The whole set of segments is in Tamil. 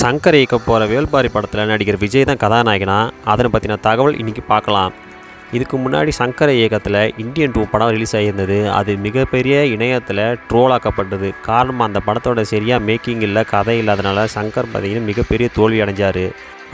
சங்கர் இயக்க போகிற வேல்பாரி படத்தில் நடிகர் விஜய் தான் கதாநாயகனா? அதனை பற்றின தகவல் இன்றைக்கி பார்க்கலாம். இதுக்கு முன்னாடி சங்கர் இயக்கத்தில் இந்தியன் டூ படம் ரிலீஸ் ஆகியிருந்தது அது மிகப்பெரிய இணையத்தில் ட்ரோலாக்கப்பட்டது காரணம் அந்த படத்தோட சரியாக மேக்கிங் இல்லை கதை இல்லாதனால சங்கர் பார்த்திங்கன்னா மிகப்பெரிய தோல்வி அடைஞ்சார்.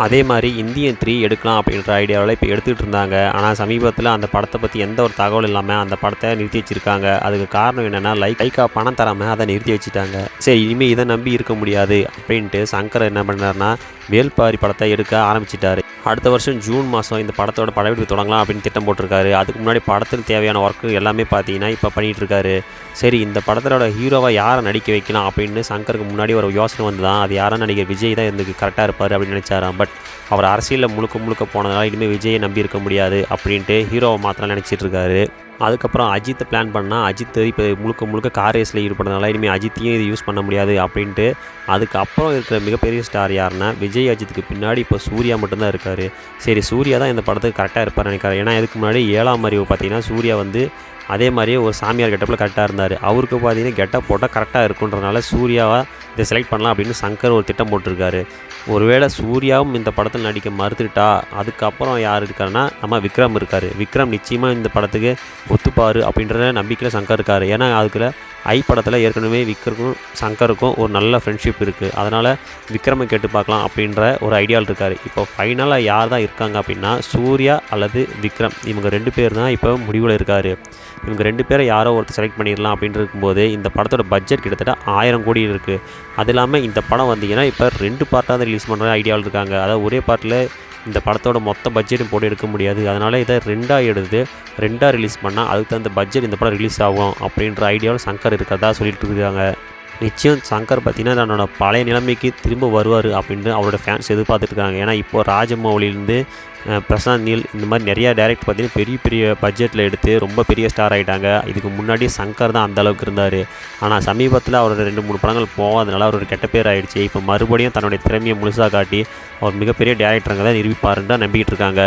அதே மாதிரி இந்தியன் த்ரீ எடுக்கலாம் அப்படின்ற ஐடியாவில் இப்போ எடுத்துகிட்டு இருந்தாங்க. ஆனால் சமீபத்தில் அந்த படத்தை பற்றி எந்த ஒரு தகவல் இல்லாமல் அந்த படத்தை நிறுத்தி வச்சிருக்காங்க. அதுக்கு காரணம் என்னென்னா லைக் லைக்கா பணம் தராமல் அதை நிறுத்தி வச்சுட்டாங்க. சரி இனிமேல் இதை நம்பி இருக்க முடியாது அப்படின்ட்டு சங்கர் என்ன பண்ணார்னா வேல்பாரி படத்தை எடுக்க ஆரம்பிச்சிட்டாரு. அடுத்த வருஷம் ஜூன் மாதம் இந்த படத்தோட படப்பிடிப்பு தொடங்கலாம் அப்படின்னு திட்டம் போட்டிருக்காரு. அதுக்கு முன்னாடி படத்துக்கு தேவையான ஒர்க்கு எல்லாமே பார்த்தீங்கன்னா இப்போ பண்ணிகிட்டு இருக்காரு. சரி இந்த படத்தோட ஹீரோவாக யாரை நடிக்க வைக்கலாம் அப்படின்னு சங்கருக்கு முன்னாடி ஒரு யோசனை வந்து தான் அது யாரும் நடிகர் விஜய் தான் இருந்துக்கு கரெக்டாக இருப்பார் அப்படின்னு நினச்சாராம். பட் அவர் அரசியலில் முழுக்க முழுக்க போனதுனால இனிமேல் விஜயை நம்பி இருக்க முடியாது அப்படின்ட்டு ஹீரோவை மாத்திரம் நினச்சிட்டு இருக்காரு. அதுக்கப்புறம் அஜித்தை பிளான் பண்ணால் அஜித் இப்போ முழுக்க முழுக்க கார் ரேஸில் ஈடுபடுறதுனால இனிமேல் அஜித்தையும் இது யூஸ் பண்ண முடியாது அப்படின்ட்டு அதுக்கப்புறம் இருக்கிற மிகப்பெரிய ஸ்டார் யாருன்னா விஜய் அஜித்துக்கு பின்னாடி இப்போ சூர்யா மட்டும்தான் இருக்கார். சரி சூர்யா தான் இந்த படத்துக்கு கரெக்டாக இருப்பார் நினைக்கிறார் ஏன்னா இதுக்கு முன்னாடி ஏழாம் அறிவு பார்த்திங்கன்னா சூர்யா வந்து அதே மாதிரியே ஒரு சாமியார் கெட்டப்பில் கரெக்டாக இருந்தார். அவருக்கு பார்த்தீங்கன்னா கெட்டப் போட்டால் கரெக்டாக இருக்குன்றனால சூர்யாவை இதை செலக்ட் பண்ணலாம் அப்படின்னு சங்கர் ஒரு திட்டம் போட்டிருக்காரு. ஒருவேளை சூர்யாவும் இந்த படத்தில் நடிக்க மறுத்துட்டா அதுக்கப்புறம் யார் இருக்காருன்னா நம்ம விக்ரம் இருக்கார். விக்ரம் நிச்சயமாக இந்த படத்துக்கு ஒத்துப்பார் அப்படின்ற நம்பிக்கையில் சங்கர் இருக்கார். ஏன்னா அதுக்குள்ள ஐ படத்தில் ஏற்கனவே விக்கருக்கும் சங்கருக்கும் ஒரு நல்ல ஃப்ரெண்ட்ஷிப் இருக்குது அதனால் விக்ரமை கேட்டு பார்க்கலாம் அப்படின்ற ஒரு ஐடியாவில் இருக்கார். இப்போ ஃபைனலாக யார் தான் இருக்காங்க அப்படின்னா சூர்யா அல்லது விக்ரம். இவங்க ரெண்டு பேர் தான் இப்போ முடிவில் இருக்கார். இவங்க ரெண்டு பேரை யாரோ ஒருத்தர் செலக்ட் பண்ணிடலாம் அப்படின்னு இருக்கும்போது இந்த படத்தோட பட்ஜெட் கிட்டத்தட்ட ஆயிரம் கோடி இருக்குது அது இல்லாமல் இந்த படம் வந்தீங்கன்னா இப்போ ரெண்டு பார்ட்டாக தான் ரிலீஸ் பண்ணுற ஐடியாவில் இருக்காங்க. அதாவது ஒரே பார்ட்டில் இந்த படத்தோட மொத்த பட்ஜெட்டும் போட்டு எடுக்க முடியாது. அதனால் இதை ரெண்டாக எடுத்து ரெண்டாக ரிலீஸ் பண்ணால் அதுக்கு தகுந்த பட்ஜெட் இந்த படம் ரிலீஸ் ஆகும் அப்படின்ற ஐடியாவில் சங்கர் இருக்கிறதா சொல்லிட்டு இருக்காங்க. நிச்சயம் சங்கர் பார்த்தீங்கன்னா தன்னோட பழைய நிலைமைக்கு திரும்ப வருவார் அப்படின்னு அவரோட ஃபேன்ஸ் எதிர்பார்த்துட்ருக்காங்க ஏன்னா இப்போ ராஜமௌலிலேருந்து பிரசாந்த் நீல் இந்த மாதிரி நிறையா டேரக்ட் பார்த்தீங்கன்னா பெரிய பெரிய பட்ஜெட்டில் எடுத்து ரொம்ப பெரிய ஸ்டார் ஆகிட்டாங்க இதுக்கு முன்னாடி சங்கர் தான் அந்த அளவுக்கு இருந்தார். ஆனால் சமீபத்தில் அவரோட ரெண்டு மூணு படங்கள் போகாதனால அவரோட கெட்ட பேர் ஆகிடுச்சு இப்போ மறுபடியும் தன்னுடைய திறமையை முழுசாக காட்டி அவர் மிகப்பெரிய டேரக்டருங்க தான் நிரூபிப்பாருன்னு தான் நம்பிக்கிட்டு இருக்காங்க.